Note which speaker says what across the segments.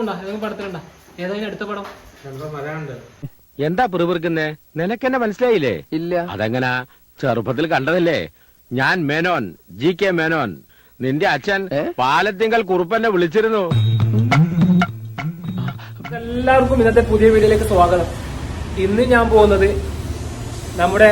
Speaker 1: ഏതായാലും അടുത്ത പടം?
Speaker 2: എന്താ പിറുപിറുക്കുന്നേ? നിനക്കെന്നെ മനസ്സിലായില്ലേ?
Speaker 3: ഇല്ല.
Speaker 2: അതെങ്ങനാ? ചെറുപ്പത്തിൽ കണ്ടതല്ലേ? ഞാൻ മേനോൻ ജി കെ മേനോൻ. നിന്റെ അച്ഛൻ? പാലത്തിങ്കൽ കുറുപ്പന്നെ വിളിച്ചിരുന്നു.
Speaker 1: എല്ലാവർക്കും ഇന്നത്തെ പുതിയ വീഡിയോയിലേക്ക് സ്വാഗതം. ഇന്ന് ഞാൻ പോകുന്നത് നമ്മുടെ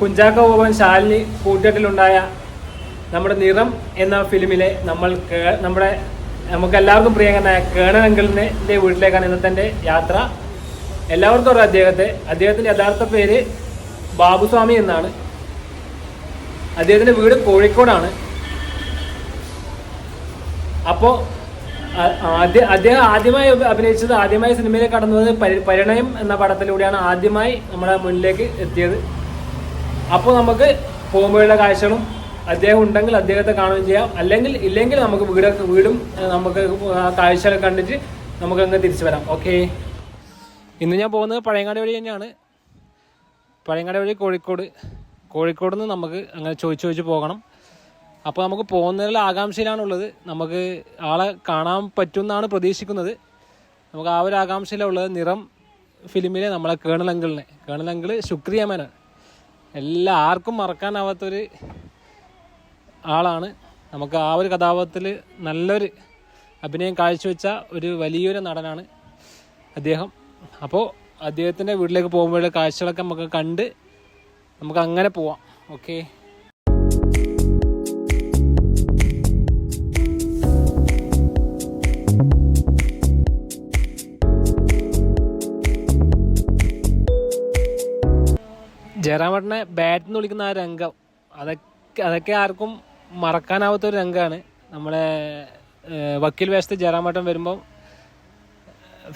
Speaker 1: കുഞ്ചാക്ക ബോബൻ ശാലിനി കൂട്ടുകെട്ടിലുണ്ടായ നമ്മുടെ നിറം എന്ന ഫിലിമിലെ നമ്മൾ നമ്മുടെ നമുക്ക് എല്ലാവർക്കും പ്രിയങ്കരനായ കേണൽ അങ്കിളിന്റെ വീട്ടിലേക്കാണ് ഇന്നത്തെ യാത്ര. എല്ലാവർക്കും അറിയാം അദ്ദേഹത്തെ. അദ്ദേഹത്തിന്റെ യഥാർത്ഥ പേര് ബാബുസ്വാമി എന്നാണ്. അദ്ദേഹത്തിന്റെ വീട് കോഴിക്കോടാണ്. അപ്പോൾ അദ്ദേഹം ആദ്യമായി അഭിനയിച്ചത് ആദ്യമായി സിനിമയിലേക്ക് കടന്നത് പരി- പരിണയം എന്ന പടത്തിലൂടെയാണ് ആദ്യമായി നമ്മുടെ മുന്നിലേക്ക് എത്തിയത്. അപ്പോൾ നമുക്ക് പോകുമ്പോഴുള്ള കാഴ്ചകളും അദ്ദേഹം ഉണ്ടെങ്കിൽ അദ്ദേഹത്തെ കാണുകയും ചെയ്യാം. അല്ലെങ്കിൽ ഇല്ലെങ്കിൽ നമുക്ക് വീടൊക്കെ വീടും നമുക്ക് കാഴ്ചകളൊക്കെ കണ്ടിട്ട് നമുക്ക് അങ്ങ് തിരിച്ചു വരാം. ഓക്കെ? ഇന്ന് ഞാൻ പോകുന്നത് പഴയങ്ങാടി വഴി തന്നെയാണ്. പഴയങ്ങാടി വഴി കോഴിക്കോട്. കോഴിക്കോട് നിന്ന് നമുക്ക് അങ്ങനെ ചോദിച്ചു ചോദിച്ച് പോകണം. അപ്പോൾ നമുക്ക് പോകുന്നതിൽ ആകാംക്ഷയിലാണുള്ളത്. നമുക്ക് ആളെ കാണാൻ പറ്റുമെന്നാണ് പ്രതീക്ഷിക്കുന്നത്. നമുക്ക് ആ ഒരു ആകാംക്ഷയിലുള്ളത് നിറം ഫിലിമിലെ നമ്മളെ കേണൽ അങ്കിളിനെ. കേണൽ അങ്കിൾ ശുക്രിയ മേനോൻ. എല്ലാ ആർക്കും മറക്കാനാവാത്തൊരു ആളാണ്. നമുക്ക് ആ ഒരു കഥാപാത്രത്തിൽ നല്ലൊരു അഭിനയം കാഴ്ചവെച്ച ഒരു വലിയൊരു നടനാണ് അദ്ദേഹം. അപ്പോൾ അദ്ദേഹത്തിന്റെ വീട്ടിലേക്ക് പോകുമ്പോഴുള്ള കാഴ്ചകളൊക്കെ നമുക്ക് കണ്ട് നമുക്ക് അങ്ങനെ പോവാം. ഓക്കെ? ജയറാമേട്ടനെ ബാറ്റ് എന്ന് വിളിക്കുന്ന ആ രംഗം അതൊക്കെ അതൊക്കെ ആർക്കും മറക്കാനാവാത്ത ഒരു രംഗമാണ് നമ്മളെ വക്കീൽ വേഷത്തിൽ ജയറാമേട്ടൻ വരുമ്പം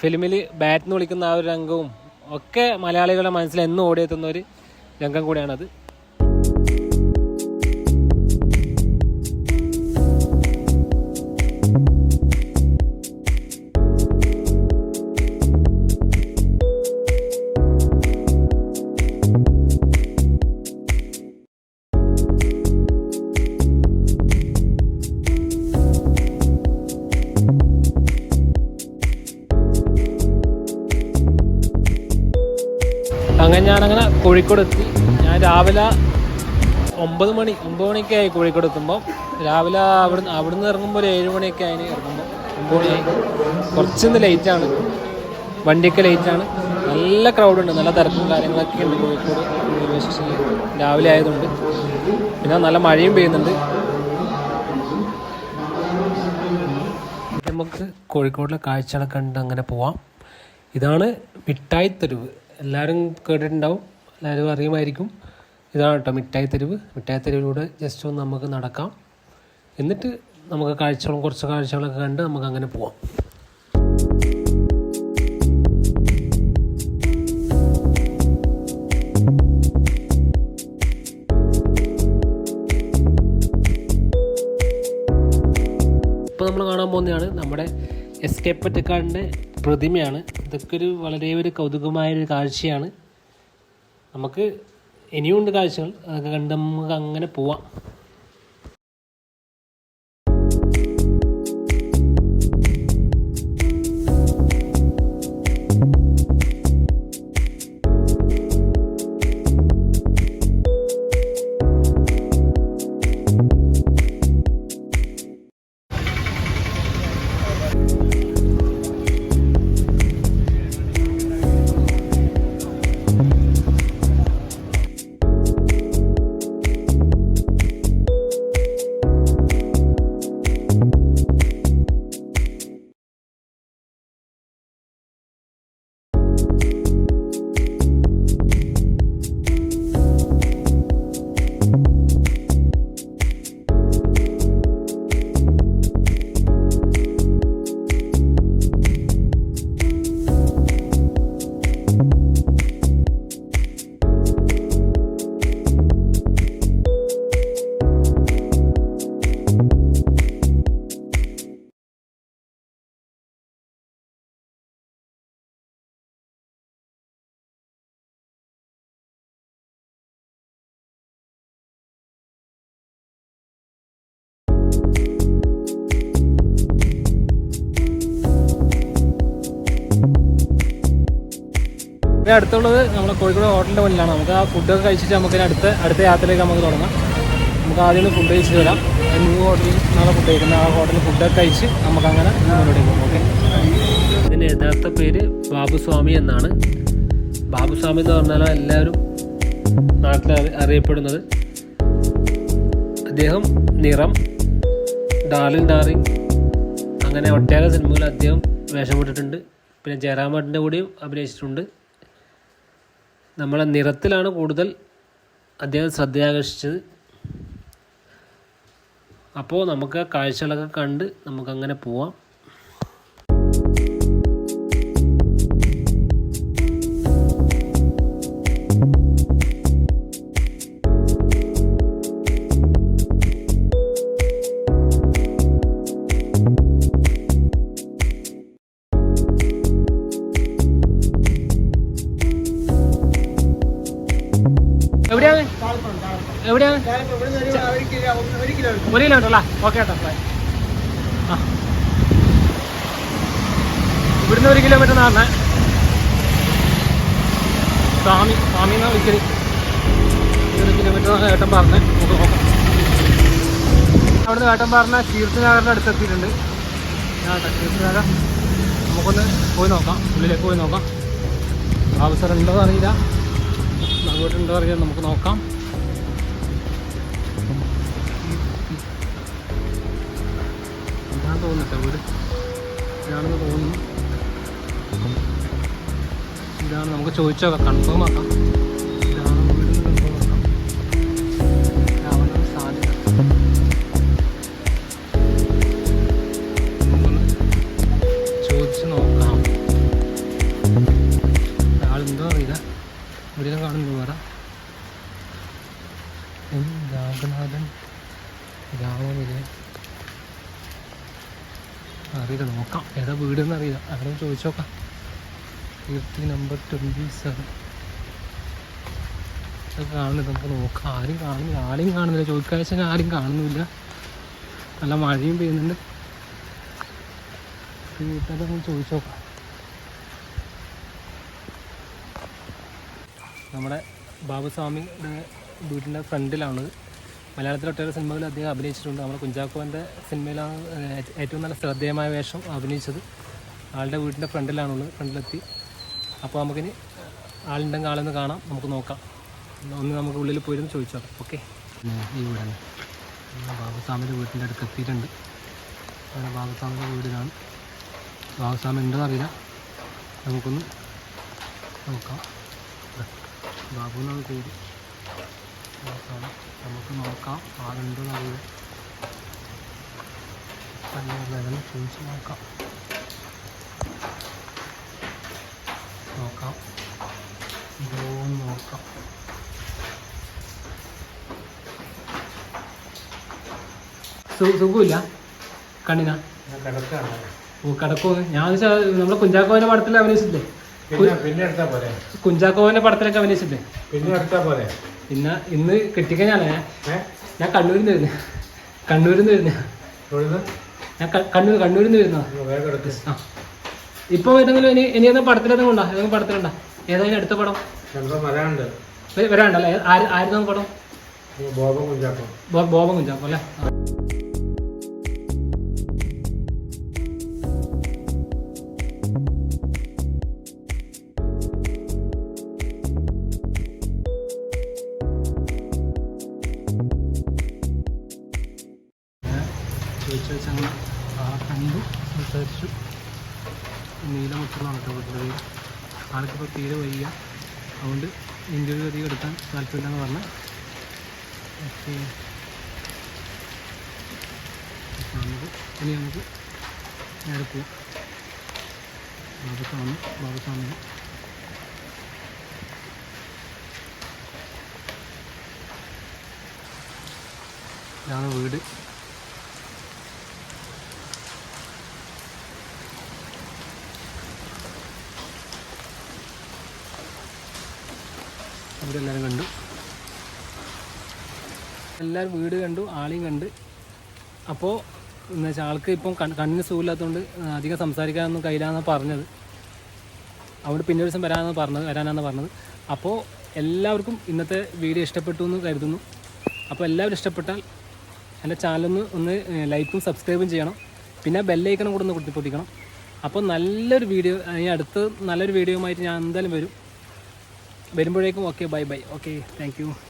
Speaker 1: ഫിലിമിൽ ബാറ്റ് എന്ന് വിളിക്കുന്ന ആ ഒരു രംഗവും ഒക്കെ മലയാളികളുടെ മനസ്സിൽ എന്നും ഓടിയെത്തുന്ന ഒരു രംഗം കൂടിയാണത്. കോഴിക്കോട് എത്തി. ഞാൻ രാവിലെ ഒമ്പത് മണി ഒമ്പത് മണിയൊക്കെ ആയി കോഴിക്കോട് എത്തുമ്പോൾ രാവിലെ അവിടുന്ന് അവിടുന്ന് ഇറങ്ങുമ്പോൾ ഒരു ഏഴ് മണിയൊക്കെ ആയി ഇറങ്ങുമ്പോൾ ഒമ്പത് മണിയായി കുറച്ചൊന്ന് ലേറ്റാണ് വണ്ടിയൊക്കെ ലേറ്റാണ് നല്ല ക്രൗഡുണ്ട് നല്ല തിരക്കും കാര്യങ്ങളൊക്കെ ഉണ്ട് കോഴിക്കോട് റെയിൽവേ സ്റ്റേഷനിൽ രാവിലെ ആയതുകൊണ്ട്. പിന്നെ നല്ല മഴയും പെയ്യുന്നുണ്ട്. നമുക്ക് കോഴിക്കോടിലെ കാഴ്ചകളൊക്കെ കണ്ട് അങ്ങനെ പോവാം. ഇതാണ് മിഠായി തെരുവ്. എല്ലാവരും കേട്ടിട്ടുണ്ടാവും. എല്ലാവരും അറിയുമായിരിക്കും. ഇതാണ് കേട്ടോ മിഠായി തെരുവ്. മിഠായി തെരുവിലൂടെ ജസ്റ്റ് ഒന്ന് നമുക്ക് നടക്കാം. എന്നിട്ട് നമുക്ക് കാഴ്ചകളും കുറച്ച് കാഴ്ചകളൊക്കെ കണ്ട് നമുക്ക് അങ്ങനെ പോവാം. ഇപ്പോൾ നമ്മൾ കാണാൻ പോകുന്നതാണ് നമ്മുടെ എസ് കെ പറ്റക്കാടിന്റെ പ്രതിമയാണ്. ഇതൊക്കെ ഒരു വളരെ ഒരു കൗതുകമായ ഒരു കാഴ്ചയാണ്. നമുക്ക് ഇനിയും ഉണ്ട് കാഴ്ചകൾ. അതൊക്കെ കണ്ട് നമുക്ക് അങ്ങനെ പോവാം. ഇവിടെ അടുത്തുള്ളത് നമ്മുടെ കോഴിക്കോട് ഹോട്ടലിന്റെ മുന്നിലാണ്. നമുക്ക് ആ ഫുഡൊക്കെ കഴിച്ചിട്ട് നമുക്ക് അടുത്ത അടുത്ത യാത്രയിലേക്ക് നമുക്ക് തുടങ്ങാം. നമുക്ക് ആദ്യം ഫുഡ് കഴിച്ചിട്ട് വരാം. ന്യൂ ഹോട്ടലിൽ നാളെ ഫുഡ് കഴിക്കുന്ന ആ ഹോട്ടലിൽ ഫുഡൊക്കെ കഴിച്ച് നമുക്ക് അങ്ങനെ മുന്നോട്ട് പോകും. ഓക്കെ ഇതിന്റെ യഥാർത്ഥ പേര് ബാബുസ്വാമി എന്നാണ്. ബാബുസ്വാമി എന്ന് പറഞ്ഞാൽ എല്ലാവരും നാട്ടിൽ അറി- അറിയപ്പെടുന്നത്. അദ്ദേഹം നിറം ഡാർലിംഗ് ഡാറിങ് അങ്ങനെ ഒട്ടേറെ സിനിമകൾ അദ്ദേഹം വേഷമിട്ടിട്ടുണ്ട് പിന്നെ ജയറാമേട്ടന്റെ കൂടെയും അഭിനയിച്ചിട്ടുണ്ട്. നമ്മളെ നിറത്തിലാണ് കൂടുതൽ അദ്ദേഹം ശ്രദ്ധയാകർഷിച്ചത്. അപ്പോൾ നമുക്ക് ആ കാഴ്ചകളൊക്കെ കണ്ട് നമുക്കങ്ങനെ പോവാം. ഒരു കിലോമീറ്റർ. അല്ലേ? ഓക്കെ ഏട്ടാ ഇവിടുന്ന് ഒരു കിലോമീറ്റർ നടന്നേ സ്വാമി സ്വാമി എന്നാ വിളിക്കൽ? ഒരു കിലോമീറ്റർ ഏട്ടൻ പറഞ്ഞേ നമുക്ക് നോക്കാം. അവിടുന്ന് ഏട്ടൻ പറഞ്ഞ കീർത്തി നഗറിന്റെ അടുത്ത് എത്തിയിട്ടുണ്ട് ഞാൻ കീർത്തി നമുക്കൊന്ന് പോയി നോക്കാം ഉള്ളിലേക്ക് പോയി നോക്കാം. അവസരം ഉണ്ടോ എന്നറിയില്ല അങ്ങോട്ടുണ്ടോ അറിയില്ല നമുക്ക് നോക്കാം. തോന്നുന്നുട്ടോ വീട് ഇതാണെന്ന് തോന്നുന്നു. ഇതാണ് നമുക്ക് ചോദിച്ചോ കൺഫേം ആക്കാം. ഇതാണ് വീട് കൺഫേം ആക്കാം. ഇതാവാനാണ് സാധ്യത. ചോദിച്ച് നോക്കാം. ആളെന്തോ അറിയില്ല. ഇവിടെ കാണുന്നു പറ രാഘനാഥൻ രാമവിജയൻ അറിയില്ല നോക്കാം. ഏതാ വീടെന്ന് അറിയില്ല. അങ്ങനെ ചോദിച്ചു നോക്കാം കീർത്തി നമ്പർ ട്വന്റി സെവൻ കാണുന്നില്ല നമുക്ക് നോക്കാം. ആരും കാണുന്നില്ല. ആരെയും കാണുന്നില്ല. ചോദിക്കാൻ വെച്ചാൽ ആരും കാണുന്നില്ല. നല്ല മഴയും പെയ്യുന്നുണ്ട്. വീട്ടിലൊക്കെ നമ്മൾ ചോദിച്ചു നോക്കാം നമ്മുടെ ബാബുസ്വാമിയുടെ വീടിന്റെ ഫ്രണ്ടിലാണത്. മലയാളത്തിൽ ഒട്ടേറെ സിനിമകളിൽ അദ്ദേഹം അഭിനയിച്ചിട്ടുണ്ട്. നമ്മുടെ കുഞ്ചാക്കോന്റെ സിനിമയിലാണ് ഏറ്റവും നല്ല ശ്രദ്ധേയമായ വേഷം അഭിനയിച്ചത്. ആളുടെ വീടിന്റെ ഫ്രണ്ടിലാണുള്ളത് ഫ്രണ്ടിലെത്തി. അപ്പോൾ നമുക്കിനി ആളുണ്ടെങ്കിൽ ആളെന്ന് കാണാം. നമുക്ക് നോക്കാം. ഒന്ന് നമുക്ക് ഉള്ളിൽ പോയിരുന്നു ചോദിച്ചോ ഓക്കെ. ഈ വീടാണ്. ബാബുസ്വാമിന്റെ വീടിന്റെ അടുത്ത് എത്തിയിട്ടുണ്ട്. അങ്ങനെ ബാബുസ്വാമിന്റെ വീടിലാണ്. ബാബുസ്വാമി ഉണ്ടോ അറിയില്ല. നമുക്കൊന്ന് നോക്കാം. ബാബു എന്നാണ് നോക്കാം നമുക്ക് നോക്കാം. ആളുണ്ടോ നല്ല. ലെവൽ ചോദിച്ച് നോക്കാം. നോക്കാം. ഇതോ നോക്കാം. സുഖമില്ല? കണ്ണിനാ? ഓ കടക്കോ ഞാൻ നമ്മളെ കുഞ്ചാക്കോവിന്റെ പടത്തിൽ അഭിനയിച്ചില്ലേ
Speaker 3: പിന്നെ പിന്നെ പോരെ.
Speaker 1: കുഞ്ചാക്കോവിന്റെ പടത്തിലൊക്കെ അഭിനയിച്ചില്ലേ?
Speaker 3: പിന്നെ എടുത്താ പോരെ.
Speaker 1: പിന്നെ ഇന്ന് കിട്ടിക്കഴിഞ്ഞാലേ
Speaker 3: ഏ?
Speaker 1: ഞാൻ കണ്ണൂരിൽ നിന്ന് വരുന്ന. കണ്ണൂരിൽ നിന്ന് വരുന്ന ഞാൻ കണ്ണൂർ കണ്ണൂരിൽ നിന്ന്
Speaker 3: വരുന്ന.
Speaker 1: ആ. ഇപ്പൊ ഏതെങ്കിലും ഇനി ഇനി ഏതെങ്കിലും പടത്തിലേതെങ്കിലും ഉണ്ടോ ഏതെങ്കിലും പടത്തിലുണ്ടോ? ഏതായാലും അടുത്ത പടം.
Speaker 3: വരാനുണ്ട്.
Speaker 1: വരാനുണ്ടല്ലേ? വരാണ്ടല്ലേ ആര് ആയിരുന്നു പടം?
Speaker 3: ബോബൻ ബോബം കുഞ്ചാക്കും
Speaker 1: ബോബൻ കുഞ്ചാക്കോ അല്ലേ? ചോദിച്ചു അങ്ങനെ കണ്ടു സംസാരിച്ചു. നീലമുത്താണ് കേട്ടോ വീട്ടിൽ ആൾക്കിപ്പോൾ തീരെ വയ്യ. അതുകൊണ്ട് ഇന്റർവ്യൂ അധികം എടുക്കാൻ താല്പര്യമില്ലെന്ന് പറഞ്ഞാൽ ഓക്കെ. നമുക്ക് ഇനി നമുക്ക് നേരെ പോവാം. ബാബുസ്വാമി ബാബുസ്വാമി. ഇതാണ് വീട്. ഇവിടെ എല്ലാവരും കണ്ടു. എല്ലാവരും വീട് കണ്ടു ആളെയും കണ്ട്. അപ്പോൾ എന്ന് വെച്ചാൽ ആൾക്ക് ഇപ്പം കണ്ണിന് സുഖമില്ലാത്തതുകൊണ്ട് അധികം സംസാരിക്കാനൊന്നും കഴിയില്ലെന്നാണ് പറഞ്ഞത്. അവിടെ പിന്നെ ഒരു ദിവസം വരാമെന്ന് പറഞ്ഞത് വരാനാണ് പറഞ്ഞത്. അപ്പോൾ എല്ലാവർക്കും ഇന്നത്തെ വീഡിയോ ഇഷ്ടപ്പെട്ടു എന്ന് കരുതുന്നു. അപ്പോൾ എല്ലാവരും ഇഷ്ടപ്പെട്ടാൽ എന്റെ ചാനലൊന്ന് ഒന്ന് ലൈക്കും സബ്സ്ക്രൈബും ചെയ്യണം. പിന്നെ ബെല്ലൈക്കണം കൂടെ ഒന്ന് കുത്തിപ്പൊട്ടിക്കണം അപ്പോൾ നല്ലൊരു വീഡിയോ ഈ അടുത്ത് നല്ലൊരു വീഡിയോയുമായിട്ട് ഞാൻ എന്തായാലും വരും. വരുമ്പോഴേക്കും okay bye bye okay thank